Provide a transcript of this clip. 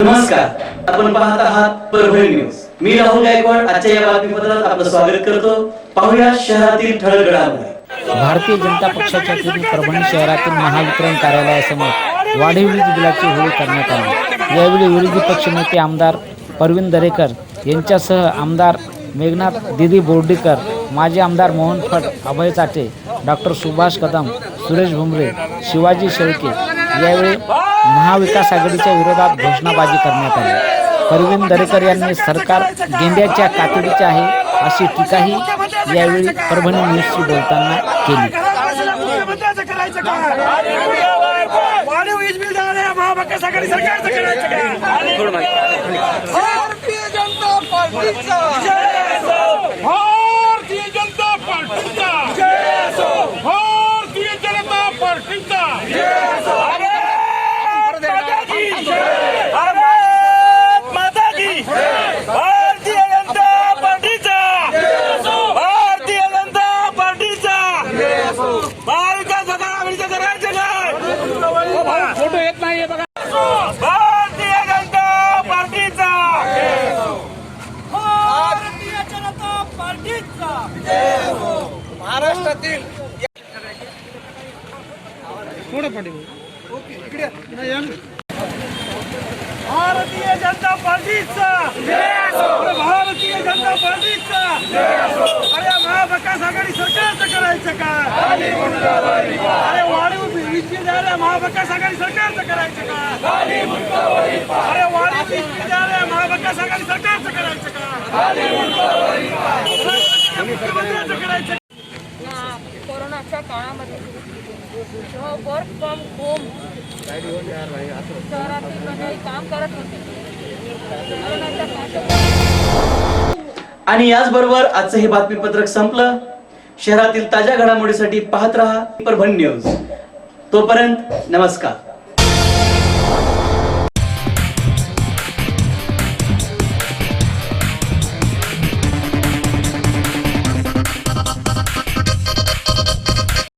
नमस्कार. आपण पाहत आहात परभणी न्यूज. मी राहुल गायकवाड. आजच्या या बातमीपत्रात आपलं स्वागत करतो. पाहूया शहरातील ठळक घडामोडी भारतीय जनता पक्षाच्या वतीने परभणी शहरातील महावितरण कार्यालयासमोर वाढीव वीज बिलाची होळी करण्यात आली. यावेळी विरोधी पक्षनेते आमदार परवीन दरेकर यांच्यासह आमदार मेघनाथ दिदी बोर्डीकर माजी आमदार मोहन फट अभय चाटे डॉक्टर सुभाष कदम सुरेश भुमरे शिवाजी शेळके यावेळी महाविकास आघाडीच्या विरोधात घोषणाबाजी करण्यात आली. परवीन दरेकर यांनी सरकार गेंड्याच्या कातडीचे आहे अशी टीकाही यावेळी परभणी न्यूजशी बोलताना केली वाढीव वीज बिल देणाऱ्या महाविकास आघाडी सरकारचं करायचं का? भारतीय जनता पार्टीचा भारतीय जनता पार्टीचा भारतीय जनता पार्टीचा भारत माता की। भारतीय जनता पार्टीचा। भारतीय जनता पार्टीचा. भारतीय जनता पार्टीचा. अरे महाविकास आघाडी सरकारचं करायचं का? अरे वाढीव द्यायला महाविकास आघाडी सरकारचं करायचं का? अरे वाढीव द्यायला महाविकास आघाडी सरकारचं करायचं का? मुख्यमंत्र्यांचं करायचं कोरोनाच्या काळामध्ये जेव्हा वर्क फ्रॉम होम शहरातील मंडळी काम करत होते. आणि याचबरोबर आजचं हे बातमीपत्रक संपलं. शहरातील ताज्या घडामोडीसाठी पाहत रहा परभण न्यूज. तोपर्यंत नमस्कार.